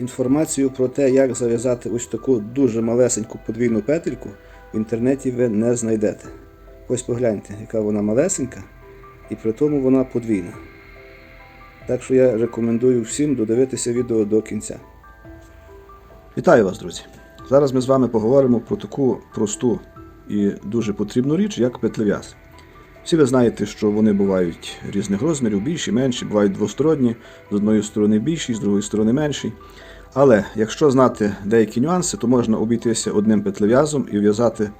Інформацію про те, як зав'язати ось таку дуже малесеньку подвійну петельку, в інтернеті ви не знайдете. Ось погляньте, яка вона малесенька, і при тому вона подвійна. Так що я рекомендую всім додивитися відео до кінця. Вітаю вас, друзі! Зараз ми з вами поговоримо про таку просту і дуже потрібну річ, як петлев'яз. Всі ви знаєте, що вони бувають різних розмірів, більші, менші, бувають двосторонні, з одної сторони більші, з другої сторони менші. Але якщо знати деякі нюанси, то можна обійтися одним петлев'язом і в'язати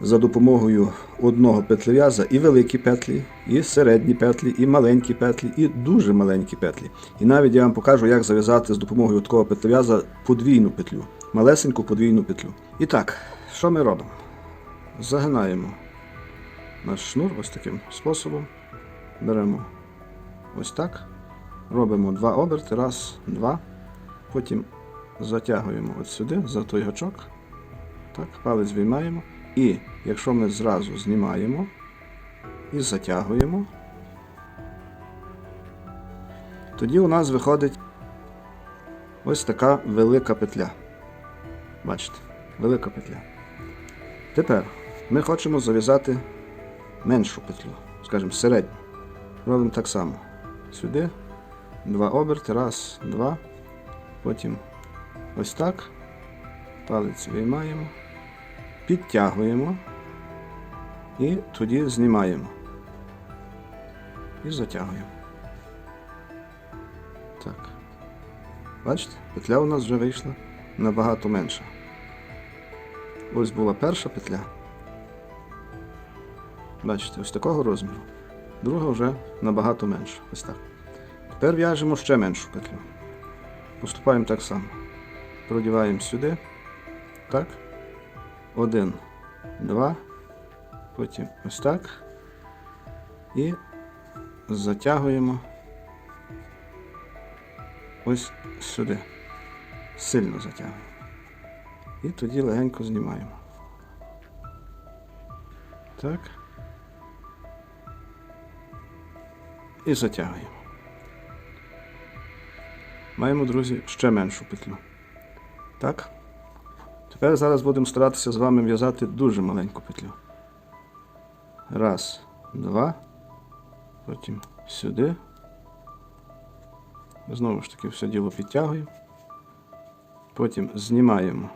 за допомогою одного петлев'яза і великі петлі, і середні петлі, і маленькі петлі, і дуже маленькі петлі. І навіть я вам покажу, як зав'язати з допомогою такого петлев'яза подвійну петлю, малесеньку подвійну петлю. І так, що ми робимо? Загинаємо наш шнур ось таким способом. Беремо ось так. Робимо два оберти. Раз, два. Потім затягуємо от сюди, за той гачок. Так, палець виймаємо. І якщо ми зразу знімаємо і затягуємо, тоді у нас виходить ось така велика петля. Бачите, велика петля. Тепер ми хочемо зав'язати меншу петлю, скажімо, середню. Робимо так само. Сюди, два оберти, раз, два. Потім ось так. Палець виймаємо, підтягуємо і тоді знімаємо. І затягуємо. Так. Бачите, петля у нас вже вийшла набагато менша. Ось була перша петля. Бачите, ось такого розміру. Друга вже набагато менша. Ось так. Тепер в'яжемо ще меншу петлю. Поступаємо так само. Продіваємо сюди. Так. Один, два. Потім ось так. І затягуємо ось сюди. Сильно затягуємо. І тоді легенько знімаємо. Так. І затягуємо. Маємо, друзі, ще меншу петлю. Так. Тепер зараз будемо старатися з вами в'язати дуже маленьку петлю. Раз, два. Потім сюди. Знову ж таки, все діло підтягуємо. Потім знімаємо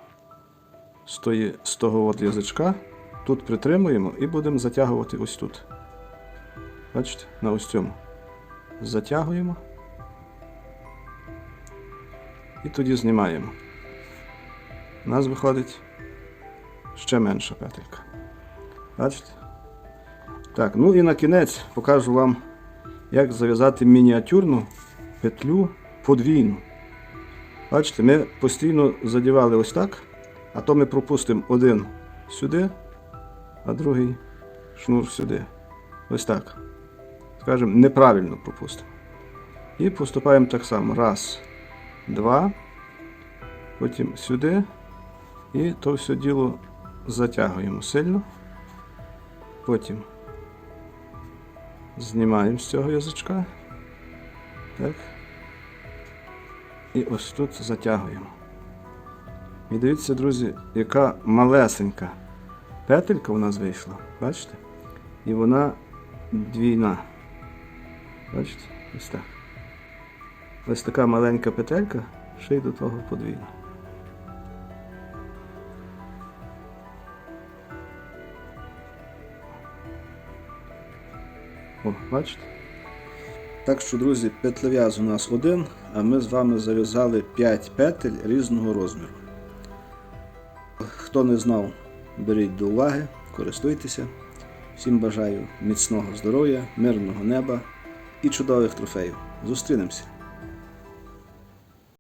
з, тої, з того от язичка. Тут притримуємо і будемо затягувати ось тут. Бачите, на ось цьому. Затягуємо. І тоді знімаємо. У нас виходить ще менша петелька. Бачите? Так, ну і на кінець покажу вам, як зав'язати мініатюрну петлю подвійну. Бачите, ми постійно задівали ось так, а то ми пропустимо один сюди, а другий шнур сюди. Ось так. Скажемо, неправильно пропустимо. І поступаємо так само. Раз, два, потім сюди. І то все діло затягуємо сильно. Потім знімаємо з цього язичка. Так. І ось тут затягуємо. І дивіться, друзі, яка малесенька петелька у нас вийшла. Бачите? І вона двійна. Бачите? Ось так. Ось така маленька петелька, ще й до того подвійна. О, бачите? Так що, друзі, петлев'яз у нас один, а ми з вами зав'язали 5 петель різного розміру. Хто не знав, беріть до уваги, користуйтеся. Всім бажаю міцного здоров'я, мирного неба і чудових трофеїв. Зустрінемося!